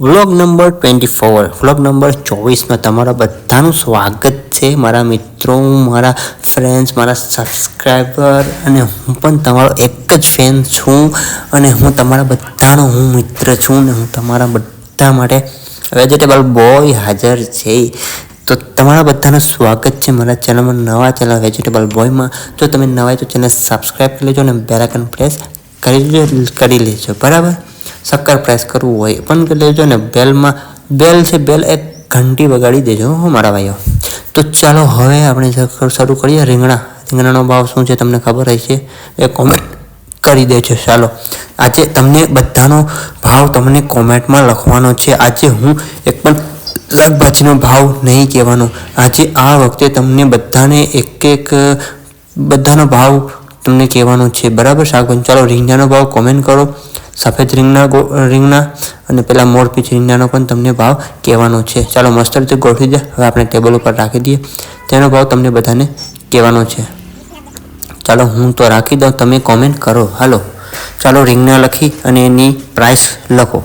Vlog number twenty four. Vlog number ચોવીસમાં તમારા બધાનું સ્વાગત છે. મારા મિત્રો, મારા ફ્રેન્ડ્સ મારા સબસ્ક્રાઈબર અને હું પણ તમારો એક જ ફેન છું અને હું તમારા બધાનો હું મિત્ર છું ને હું તમારા બધા માટે વેજીટેબલ બોય હાજર છે. તો તમારા બધાનું સ્વાગત છે મારા ચેનલમાં નવા ચેનલ વેજીટેબલ બોયમાં જો તમે નવા તો ચેનલ સબસ્ક્રાઈબ કરી લેજો અને બેલાકન પ્રેસ કરી કરી લેજો. બરાબર? સક્કર પ્રેસ કરવું હોય, પણ કરી લેજો ને બેલમાં, બેલ છે, બેલ એક ઘંટી વગાડી દેજો, હો, મારા ભાઈઓ. તો ચાલો, હવે આપણે શરૂ કરીએ રીંગણા. રીંગણાનો ભાવ શું છે તમને ખબર હશે એ કોમેન્ટ કરી દેજો, ચાલો. આજે તમને બધાનો ભાવ તમને કોમેન્ટમાં લખવાનો છે. આજે હું એક પણ શાકભાજીનો ભાવ નહીં કહેવાનો. આજે આ વખતે તમને બધાને એક એક, બધાનો ભાવ તમને કહેવાનો છે. બરાબર, શાકભાજી? ચાલો, રીંગણાનો ભાવ કોમેન્ટ કરો. સફેદ રીંગના રીંગના અને પેલા મોરપીચ રીંગણાનો પણ તમને ભાવ કહેવાનો છે. ચાલો મસ્ત રીતે ગોઠવી દે. હવે આપણે ટેબલ ઉપર રાખી દઈએ. તેનો ભાવ તમને બધાને કહેવાનો છે. ચાલો હું તો રાખી દઉં. તમે કોમેન્ટ કરો. હાલો. ચાલો રીંગણા લખી અને એની પ્રાઇસ લખો.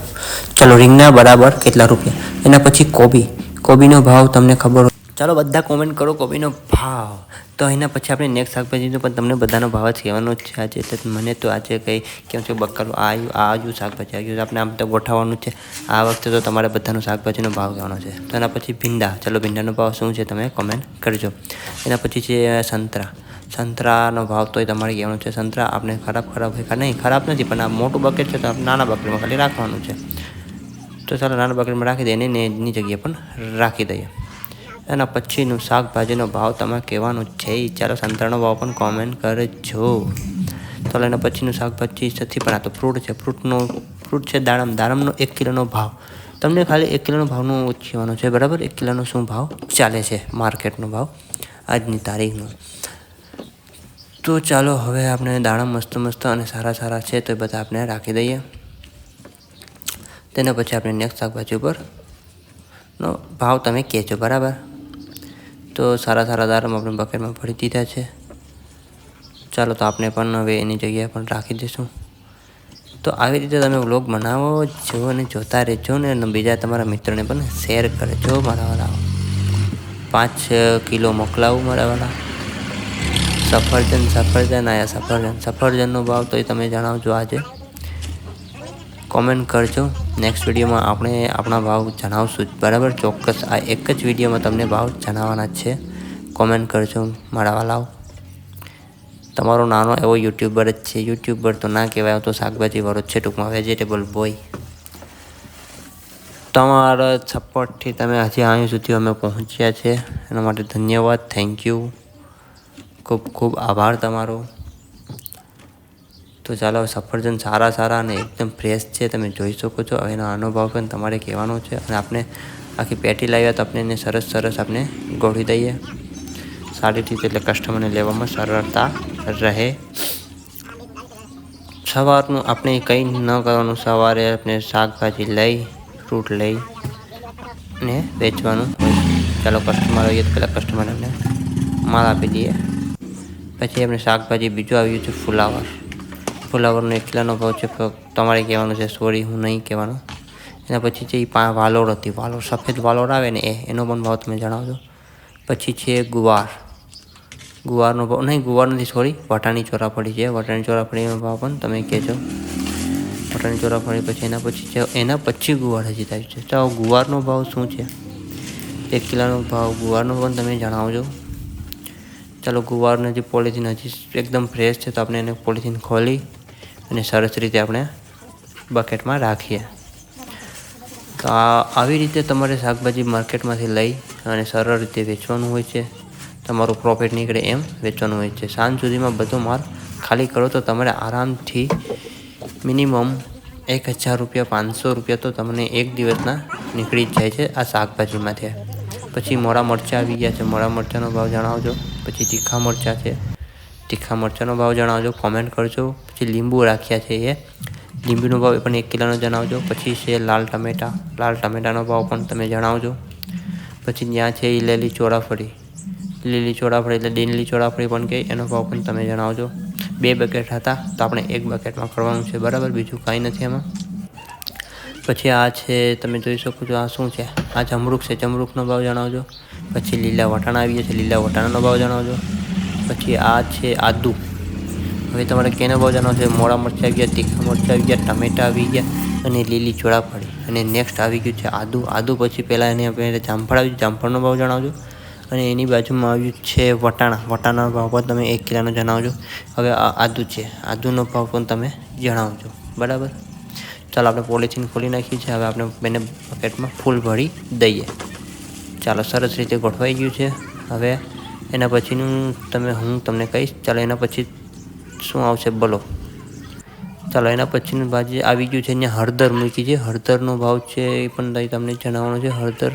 ચાલો રીંગણા બરાબર કેટલા રૂપિયા? એના પછી કોબી. કોબીનો ભાવ તમને ખબર ચાલો બધા કોમેન્ટ કરો કોબીનો ભાવ. તો એના પછી આપણે નેક્સ્ટ શાકભાજીનો પણ તમને બધાનો ભાવ જ કહેવાનો છે આજે. મને તો આજે કંઈ કેમ છે બકાલું આ આવ્યું આવ્યું શાકભાજી આવ્યું આપણે આમ તો ગોઠવવાનું છે. આ વખતે તો તમારે બધાનો શાકભાજીનો ભાવ કહેવાનો છે. તો એના પછી ભીંડા. ચલો, ભીંડાનો ભાવ શું છે તમે કોમેન્ટ કરજો. એના પછી છે સંતરા. સંતરાનો ભાવ તોય તમારે કહેવાનો છે. સંતરા આપણે ખરાબ ખરાબ હોય નહીં? ખરાબ નથી, પણ આ મોટું બકેટ છે તો નાના બકેટમાં ખાલી રાખવાનું છે. તો ચાલો, નાના બકેટમાં રાખી દઈએ ને એની જગ્યાએ પણ રાખી દઈએ. એના પછીનું શાકભાજીનો ભાવ તમે કહેવાનો છે. ચાલો સંતરાનો ભાવ પણ કોમેન્ટ કરજો. ચાલો એના પછીનું શાકભાજી સથી પણ આ તો ફ્રૂટ છે. ફ્રૂટનો ફ્રૂટ છે દાડમ. દાડમનો એક કિલોનો ભાવ. તમને ખાલી એક કિલોનો ભાવનું કહેવાનો છે, બરાબર? એક કિલોનો શું ભાવ ચાલે છે માર્કેટનો ભાવ? આજની તારીખનો. તો ચાલો હવે આપણે દાણા મસ્ત મસ્ત અને સારા સારા છે તો એ બધા આપણે રાખી દઈએ. તેના પછી આપણે નેક્સ્ટ શાકભાજી ઉપર નો ભાવ તમે કહેજો, બરાબર? તો સારા સારા દારમ આપણે બકેટમાં ભરી દીધા છે. ચાલો તો આપણે પણ હવે એની જગ્યાએ પણ રાખી દઈશું. તો આવી રીતે તમે વ્લોગ બનાવો, જો અને જોતા રહેજો ને બીજા તમારા મિત્રોને પણ શેર કરજો મારા વાળા પાંચ કિલો મોકલાવું મારા વાળા સફરજન સફરજન, આયા સફરજન. સફરજનનો ભાવ તો એ તમે જણાવજો આજે. કોમેન્ટ કરજો. નેક્સ્ટ વિડીયોમાં આપણે આપણા ભાવ જણાવશું. બરાબર? ચોક્કસ આ એક જ વિડીયોમાં તમને ભાવ જણાવવાના છે. કોમેન્ટ કરજો મારા વાલાઓ. તમારો નાનો એવો યુટ્યુબર જ છે. યુટ્યુબર તો ના કહેવાય, તો શાકભાજીવાળો જ છે, ટૂંકમાં વેજીટેબલ બોય તમારા સપોર્ટથી તમે હજી અહીં સુધી અમે પહોંચ્યા છે. એના માટે ધન્યવાદ. થેન્ક યુ ખૂબ ખૂબ આભાર તમારો. તો ચાલો સફરજન સારા સારા અને એકદમ ફ્રેશ છે, તમે જોઈ શકો છો. એનો અનુભવ પણ તમારે કહેવાનો છે. અને આપણે આખી પેટી લાવ્યા તો આપણે એને સરસ સરસ આપણે ગોળી દઈએ. સારી રીતે એટલે કસ્ટમરને લેવામાં સરળતા રહે. સવારનું આપણે કંઈ ન કરવાનું, સવારે આપણે શાકભાજી લઈ ફ્રૂટ લઈ ને વેચવાનું ચાલો કસ્ટમર આવીએ તો પહેલાં કસ્ટમરને આપણે માલ આપી દઈએ. પછી આપણે શાકભાજી બીજું આવ્યું છે ફુલાવર. ફુલાવરનો એક કિલોનો ભાવ છે તમારે કહેવાનું છે, સોરી, હું નહીં કહેવાનું. એના પછી છે એ પા વાલોર હતી. વાલોર સફેદ વાલોર આવે ને, એ, એનો પણ ભાવ તમે જણાવજો. પછી છે, ગુવાર. ગુવારનો ભાવ નહીં, ગુવાર નથી, સોરી, વટાણી ચોરાફળી છે. વટાણી ચોરાફળીનો ભાવ પણ તમે કહેજો. વટાણી ચોરાફળી પછી એના પછી છે, એના પછી ગુવાર હજી થાય છે. તો ગુવારનો ભાવ શું છે? એક કિલોનો ભાવ ગુવારનો પણ તમે જણાવજો. ચાલો, ગુવારનો જે પોલિથીન હજી એકદમ ફ્રેશ છે, તો આપણે એને પોલિથીન ખોલી અને સરસ રીતે આપણે બકેટમાં રાખીએ. તો આવી રીતે તમારે શાકભાજી માર્કેટમાંથી લઈ અને સરળ રીતે વેચવાનું હોય છે. તમારું પ્રોફિટ નીકળે એમ વેચવાનું હોય છે. સાંજ સુધીમાં બધો માલ ખાલી કરો તો તમારે આરામથી મિનિમમ એક હજાર રૂપિયા, પાંચસો રૂપિયા તો તમને એક દિવસના નીકળી જ જાય છે આ શાકભાજીમાંથી. પછી મોડા મરચાં આવી ગયા છે. મોડા મરચાંનો ભાવ જણાવજો. પછી તીખા મરચાં છે. તીખા મરચાંનો ભાવ જણાવજો કોમેન્ટ કરજો. પછી લીંબુ રાખ્યા છે એ. લીંબુનો ભાવ એ પણ એક કિલોનો જણાવજો. પછી છે લાલ ટમેટા. લાલ ટમેટાનો ભાવ પણ તમે જણાવજો. પછી ત્યાં છે લીલી ચોળાફળી. લીલી ચોળાફળી એટલે લીલી ચોળાફળી પણ કહે, એનો ભાવ પણ તમે જણાવજો. બે બકેટ હતા, તો આપણે એક બકેટમાં કરવાનું છે, બરાબર? બીજું કાંઈ નથી એમાં. પછી આ છે, તમે જોઈ શકો છો આ શું છે? આ જમરૂખ છે જમરૂખનો ભાવ જણાવજો. પછી લીલા વટાણા આવી છે લીલા વટાણાનો ભાવ જણાવજો. પછી આ છે આદુ. હવે તમારે કેનો ભાવ જણાવજો છે મોળા મરચાં આવી ગયા, તીખા મરચાં આવી ગયા, ટમેટા આવી ગયા અને લીલી ચોળાફળી અને નેક્સ્ટ આવી ગયું છે આદુ. આદુ પછી પહેલાં એને આપણે જામફળ આવ્યું જામફળનો ભાવ જણાવજો. અને એની બાજુમાં આવ્યું છે વટાણા. વટાણાનો ભાવ પણ તમે એક કિલોનો જણાવજો. હવે આદુ છે. આદુનો ભાવ પણ તમે જણાવજો. બરાબર? ચાલો આપણે પોલિથીન ખોલી નાખીએ છીએ હવે આપણે બેને બકેટમાં ફૂલ ભરી દઈએ. ચાલો સરસ રીતે ગોઠવાઈ ગયું છે. હવે એના પછીનું તમે હું તમને કહીશ. ચાલો એના પછી શું આવશે બોલો. ચાલો એના પછીનું ભાજી આવી ગયું છે, અહીંયા હળદર મૂકી છે. હળદરનો ભાવ છે એ પણ તમને જણાવવાનો છે. હળદર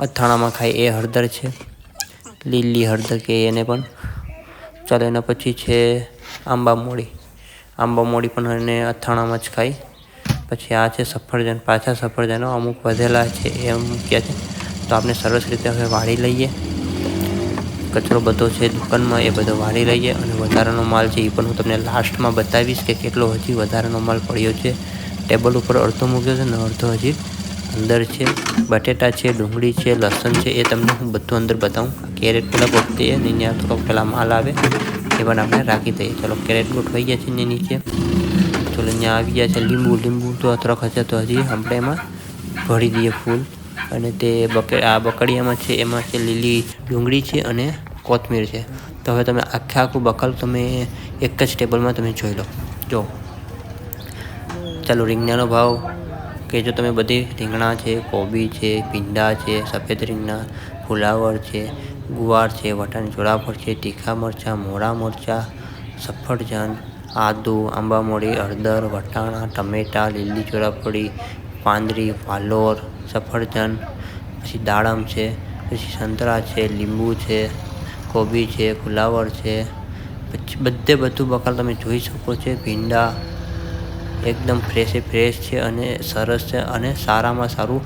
અથાણામાં ખાય એ હળદર છે. લીલી હળદર કે એને પણ. ચાલો એના પછી છે આંબા મોળી. આંબા મોળી પણ એને અથાણામાં જ ખાય. પછી આ છે સફરજન. પાછા સફરજનો અમુક વધેલા છે એ મૂક્યા છે. તો આપણે સરસ રીતે હવે વાળી લઈએ. કચરો બધો છે દુકાનમાં એ બધો વાળી લઈએ અને વધારાનો માલ છે એ પણ હું તમને લાસ્ટમાં બતાવીશ કે કેટલો હજી વધારાનો માલ પડ્યો છે. ટેબલ ઉપર અડધો મૂક્યો છે ને અડધો હજી અંદર છે. બટેટા છે, ડુંગળી છે, લસણ છે એ તમને હું બધું અંદર બતાવું. કેરેટ પહેલાં ગોઠવીએ અને અહીંયા થોડોક પહેલાં માલ આવે એ પણ આપણે રાખી દઈએ. ચલો કેરેટ ગોઠવાઈ ગયા છે એની નીચે. ચલો અહીંયા આવી ગયા છે લીંબુ. લીંબુ તો થોડોક હશે તો હજી આપણે એમાં ભરી દઈએ ફૂલ. અને તે બકે આ બકડીયામાં છે, એમાં છે લીલી ડુંગળી છે અને કોથમીર છે. તો હવે તમે આખે આખું બકલ તમે એક જ ટેબલમાં તમે જોઈ લો. જો. ચાલો, રીંગણાનો ભાવ કે જો તમે બધી રીંગણા છે, કોબી છે, ભીંડા છે, સફેદ રીંગણા, ફુલાવર છે, ગુવાર છે, વટાણી ચોળાફળ છે, તીખા મરચાં મોળા મરચાં, સફરજન, આદુ, આંબામોળી, હળદર, વટાણા, ટમેટાં, લીલી ચોળાફળી પાંદરી, વાલોર સફરજન, પછી દાડમ છે, પછી સંતરા છે, લીંબુ છે, કોબી છે ફુલાવર છે. પછી બધે બધું બકાલ તમે જોઈ શકો છો, ભીંડા એકદમ ફ્રેશે ફ્રેશ છે અને સરસ છે અને સારામાં સારું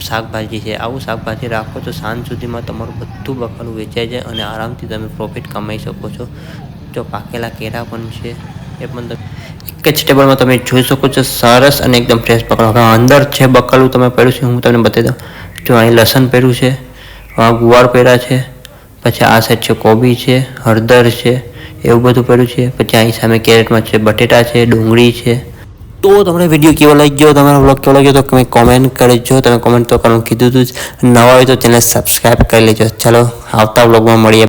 શાકભાજી છે. આવું શાકભાજી રાખો તો સાંજ સુધીમાં તમારું બધું બકાલું વેચાઈ જાય અને આરામથી તમે પ્રોફિટ કમાઈ શકો છો. જો પાકેલા કેરા પણ છે. એક જ ટેબલમાં તમે જોઈ શકો છો, સરસ અને એકદમ ફ્રેશ હવે અંદર છે બકાલું તમે પહેર્યું છે, હું તમને બતાવી દઉં. જો અહીં લસણ પહેર્યું છે ગુવાર પહેર્યા છે, પછી આ સાઈડ છે કોબી છે, હળદર છે, એવું બધું પહેર્યું છે, પછી અહીં સામે કેરેટમાં છે બટેટા છે, ડુંગળી છે. તો તમને વીડિયો કેવો લાગ્યો? તમારો બ્લોગ કેવો લાગ્યો? તો તમે કોમેન્ટ કરજો. તમે કોમેન્ટ તો કરવાનું કીધું હતું જ. નવા હોય તો ચેનલ સબસ્ક્રાઈબ કરી લેજો. ચાલો, આવતા બ્લોગમાં મળીએ.